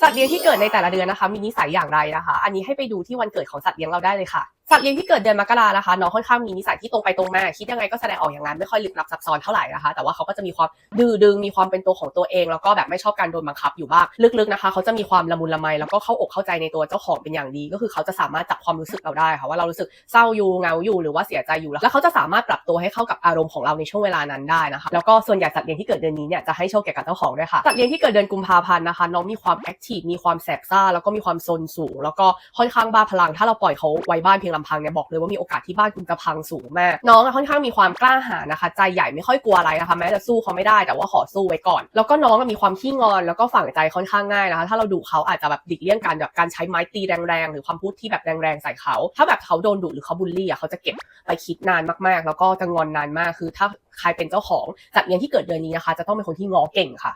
สัตว์เลี้ยงที่เกิดในแต่ละเดือนนะคะ มีนิสัยอย่างไรนะคะ อันนี้ให้ไปดูที่วันเกิดของสัตว์เลี้ยงเราได้เลยค่ะ สัตว์เลี้ยงที่เกิดเดือนมกรานะคะน้องค่อนข้างมีนิสัยที่ตรงไปตรงมาคิดยังไงก็แสดงออกอย่างนั้นไม่ค่อยลึกลับซับซ้อนเท่าไหร่นะคะ แต่ว่าเขาก็จะมีความดื้อดึงมีความเป็นตัวของตัวเอง แล้วก็แบบไม่ชอบการโดนบังคับอยู่บ้างลึกๆนะคะเขาจะมีความละมุนละไมแล้วก็เข้าอกเข้าใจในตัวเจ้าของเป็นอย่างดี ก็คือเขาจะสามารถจับความรู้สึกเราได้ค่ะว่าเรารู้สึกเศร้าอยู่เงาอยู่หรือว่าเสียใจอยู่แล้วเขาจะสามารถปรับตัวให้เข้ากับอารมณ์ของเราในช่วงเวลานั้นได้นะคะแล้วก็ส่วนใหญ่สัตว์เลี้ยงที่เกิดเดือนนี้เนี่ยจะให้โชคแก่กับเจ้าของด้วยค่ะสัตว์เลี้ยงที่เกิดเดือนกุมภาพันธ์นะคะน้องมีความแอคทีฟมีความแสบซ่าแล้วก็มีความซนสูง แล้วก็ค่อนข้างบ้าพลังถ้าเราปล่อยเขาไว้บ้านเพียงลำพังเนี่ยบอกเลยว่ามีโอกาสที่บ้านคุณจะพังสูงมาก น้องอะค่อนข้างมีความกล้าหาญนะคะ ใจใหญ่ไม่ค่อยกลัวอะไรนะคะแม้จะสู้เขาไม่ได้แต่ว่าขอสู้ไว้ก่อน แล้วก็น้องอะมีความขี้งอนแล้วก็ฝังใจค่อนข้างง่ายนะคะ ถ้าเราดุเขาอาจจะแบบดิกเลี่ยงการแบบการใช้ไม้ตีแรงๆหรือความพูดที่แบบแรงๆใส่เขา ถ้าแบบเขาโดนดุหรือเขาบูลลี่อะเขาจะเก็บไปคิดนานมากๆ แล้วก็จะงอนนานมากคือถ้าใครเป็นเจ้าของสัตว์เลี้ยงที่เกิดเดือนนี้นะคะ จะต้องเป็นคนที่งอเก่งค่ะ